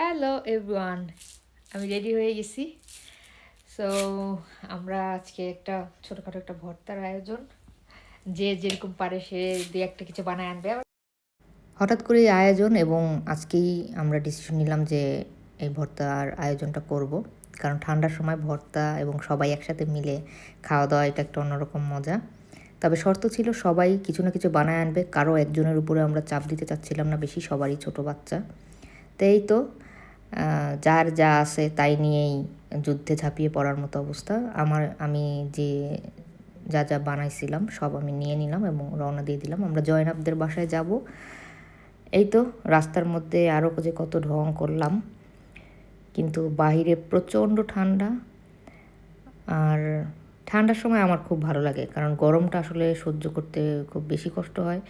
Hello everyone আমি ready হয়ে গেছি। সো আমরা আজকে একটা ছোটোখাটো একটা ভর্তার আয়োজন। যে যেরকম পারে সে দিয়ে একটা কিছু বানায় আনবে। হঠাৎ করে আয়োজন এবং আজকেই আমরা ডিসিশন নিলাম যে এই ভর্তার আয়োজনটা করব। কারণ ঠান্ডার সময় ভর্তা এবং সবাই একসাথে মিলে খাওয়া দাওয়া এটা একটা অন্যরকম মজা। তবে শর্ত ছিল সবাই কিছু না কিছু বানায় আনবে। কারও একজনের উপরে আমরা চাপ দিতে চাচ্ছিলাম না, বেশি সবারই ছোট বাচ্চা। তো এই তো যার যা আছে তাই নিয়েই যুদ্ধে ঝাঁপিয়ে পড়ার মতো অবস্থা। আমার, আমি যে যা যা বানাইছিলাম সব আমি নিয়ে নিলাম এবং রওনা দিয়ে দিলাম। আমরা জয়নাবদের বাসায় যাব। এই তো রাস্তার মধ্যে আরও যে কত ঢং করলাম। কিন্তু বাহিরে প্রচণ্ড ঠান্ডা। আর ঠান্ডার সময় আমার খুব ভালো লাগে, কারণ গরমটা আসলে সহ্য করতে খুব বেশি কষ্ট হয়।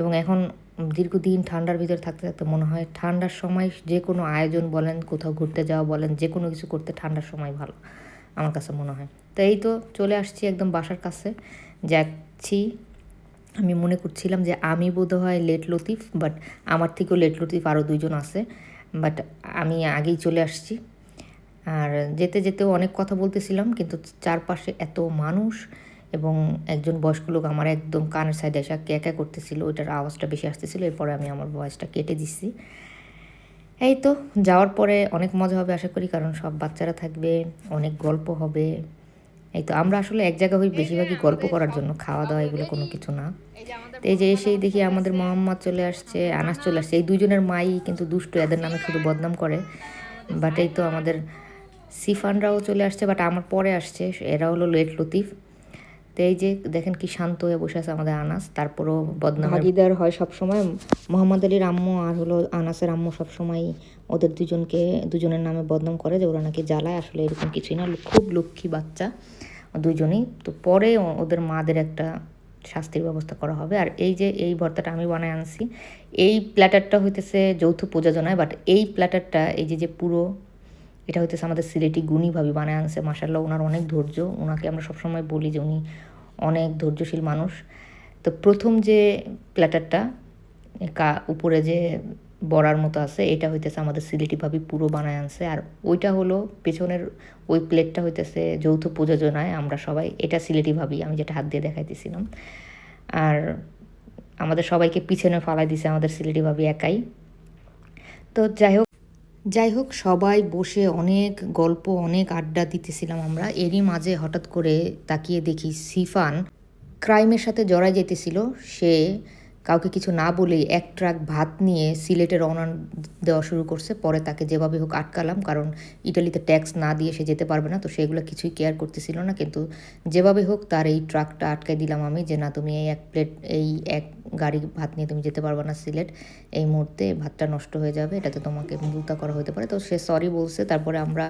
এবং এখন দীর্ঘদিন ঠান্ডার ভিতরে থাকতে থাকতে মনে হয় ঠান্ডার সময় যে কোনো আয়োজন বলেন, কোথাও ঘুরতে যাওয়া বলেন, যে কোনো কিছু করতে ঠান্ডার সময় ভালো, আমার কাছে মনে হয়। তো এই তো চলে আসছি একদম বাসার কাছে। যাচ্ছি। আমি মনে করছিলাম যে আমি বোধ হয় লেট লতিফ বাট আমার থেকেও লেট লতিফ আরও দুজন আছে। বাট আমি আগেই চলে আসছি। আর যেতে যেতেও অনেক কথা বলতেছিলাম, কিন্তু চারপাশে এত মানুষ এবং একজন বয়স্ক লোক আমার একদম কানের সাইডে এসে একা করতেছিল ওইটার আওয়াজটা বেশি আসতেছিল এরপরে আমি আমার ভয়েসটা কেটে দিচ্ছি এই তো যাওয়ার পরে অনেক মজা হবে আশা করি কারণ সব বাচ্চারা থাকবে অনেক গল্প হবে। এই তো আমরা আসলে এক জায়গা হই বেশিরভাগই গল্প করার জন্য খাওয়া দাওয়া এগুলো কোনো কিছু না। তো এই যে এসেই দেখি আমাদের মোহাম্মদ চলে আসছে আনাস চলে আসছে। এই দুজনের মাই কিন্তু দুষ্ট এদের নামে শুধু বদনাম করে। বাট এই তো আমাদের সিফানরাও চলে আসছে বাট আমার পরে আসছে এরা হলো লেট লতিফ। তো এই যে দেখেন কি শান্ত হয়ে বসে আছে আমাদের আনাস, তারপরও বদনাম ভাগিদার হয় সবসময়। মোহাম্মদ আলীর আম্মু আর হলো আনাসের আম্মু সবসময় ওদের দুজনকে, দুজনের নামে বদনাম করে যে ওরা নাকি জ্বালায়। আসলে এরকম কিছুই না খুব লক্ষ্মী বাচ্চা দুজনেই। তো পরে ওদের মাদের একটা শাস্তির ব্যবস্থা করা হবে। আর এই যে এই ভর্তাটা আমি বানায় আনছি, এই প্ল্যাটারটা হইতেছে যৌথ প্রযোজনায় বাট এই প্ল্যাটারটা এই যে যে পুরো এটা হইতেছে আমাদের সিলেটি গুণীভাবে বানায় আনছে। মাসাল্লাহ ওনার অনেক ধৈর্য। ওনাকে আমরা সবসময় বলি যে উনি অনেক ধৈর্যশীল মানুষ। তো প্রথম যে প্ল্যাটারটা, কা, উপরে যে বড়ার মতো আছে, এটা হইতেছে আমাদের সিলেটি ভাবি পুরো বানায় আনছে। আর ওইটা হলো পেছনের ওই প্লেটটা হইতেছে যৌথ প্রযোজনায় আমরা সবাই। এটা সিলেটি ভাবি, আমি যেটা হাত দিয়ে দেখাইতেছিলাম। আর আমাদের সবাইকে পিছনে ফালাই দিছে আমাদের সিলেটি ভাবি একাই। তো যাই হোক যাই হোক, সবাই বসে অনেক গল্প, অনেক আড্ডা দিতেছিলাম আমরা। এরই মাঝে হঠাৎ করে তাকিয়ে দেখি সিফান ক্রাইমের সাথে জড়াই যেতেছিল। সে কাউকে কিছু না বলেই এক ট্রাক ভাত নিয়ে সিলেটে রওনা দেওয়া শুরু করছে। পরে তাকে যেভাবে হোক আটকালাম, কারণ ইটালিতে ট্যাক্স না দিয়ে সে যেতে পারবে না, তো সেগুলো কিছুই কেয়ার করতেছিল না। কিন্তু যেভাবে হোক তার এই ট্রাকটা আটকাই দিলাম আমি যে, না, তুমি এই এক প্লেট, এই এক গাড়ি ভাত নিয়ে তুমি যেতে পারবে না সিলেট, এই মুহূর্তে ভাতটা নষ্ট হয়ে যাবে, এটাতে তোমাকে মুক্তা করা হতে পারে। তো সে সরি বলছে, তারপরে আমরা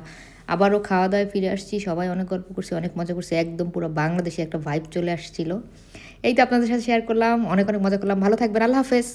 আবারও খাওয়া দাওয়ায় ফিরে আসছি, সবাই অনেক গল্প করছি, অনেক মজা করছি, একদম পুরো বাংলাদেশে একটা ভাইব চলে আসছিল। এই তো আপনাদের সাথে শেয়ার করলাম, অনেক অনেক মজা করলাম, ভালো থাকবেন, আল্লাহ হাফেজ।